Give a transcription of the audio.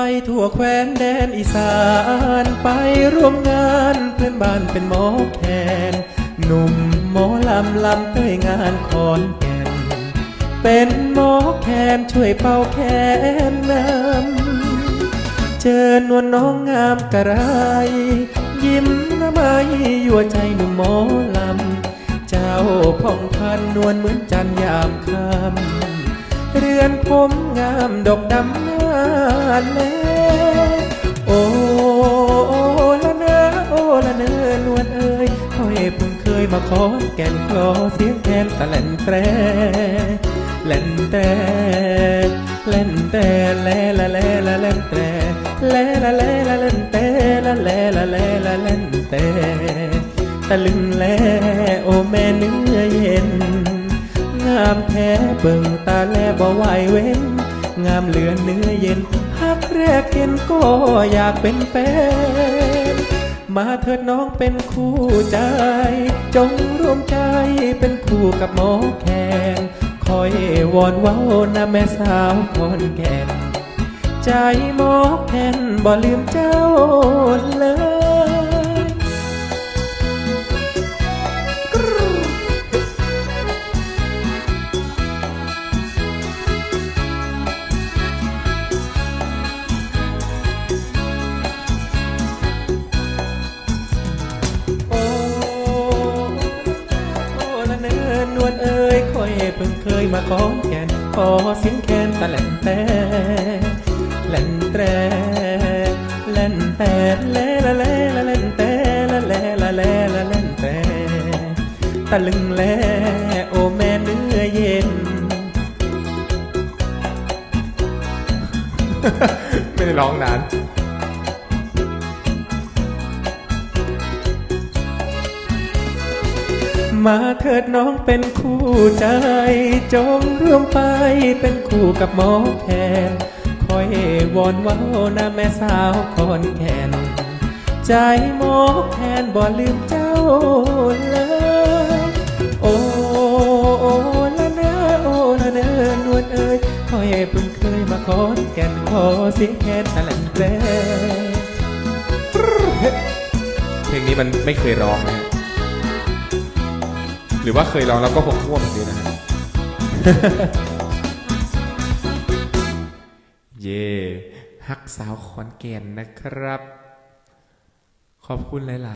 ไปทั่วแคว้นแดนอีสาน ไปร่วมงานเพื่อนบ้านเป็นหมอแคนหนุ่มหมอลำลำเต้ยงานขอนแก่น เป็นหมอแคนช่วยเป่าแคนน้ำเจอนวลน้องงามกระไร ยิ้มน้ำไม้ยั่วใจหนุ่มหมอลำ เจ้าผ่องพันนวลเหมือนจันยามค่ำเรือนผมงามดอกดำ หน้าแลโอ้ละเนอโอ้ละเนอนวลเอ้ยค่อยเพิ่งเคยมาขอแก่นคลอเสียงแคนตะแหลนแตรเล่นแต่เล่นแต่แลละแลละเล่นแต่แลละแลละเล่นแต่ละแลละแลละเล่นแต่ตะลึงแลโอแม่เนื้อเย็นงามแท้เบิ่งตาแลบ่ไหวเว้น งามเหลือเนื้อเย็นฮักแรกเห็นก็อยากเป็นแฟน มาเถิดน้องเป็นคู่ใจ จงร่วมใจเป็นคู่กับหมอแคนคอยวอนว้านะแม่สาวคนแก่น ใจหมอแคนบ่ลืมเจ้าเลย เพิ่งเคยมาขอแก่นขอเสียงแคนตะแหลนแต่แหลนแตรแหลนแต่แลละแลละแหลนแต่ละแลละแลละแหลนแต่ตะลึงแลโอแม่เนื้อเย็น ไม่ได้ร้องนาน มาเถิดน้องเป็นคู่ใจ จงร่วมไปเป็นคู่กับหมอแคนคอยวอนว้านะแม่สาวคอนแคนใจหมอแคนบ่ลืมเจ้าเลยโอ้โอ้ละเนอโอ้ละเนอนวลเอ้ยคอยเพิ่งเคยมาขอนแก่นขอเสียงแคนตะลันแปรเพลงนี้มันไม่เคยร้องนะ หรือว่าเคยลองแล้วก็คงท่วมแบบนี้นะฮะเย่ฮักสาวขอนแก่นนะครับ ขอบคุณหลาย ๆ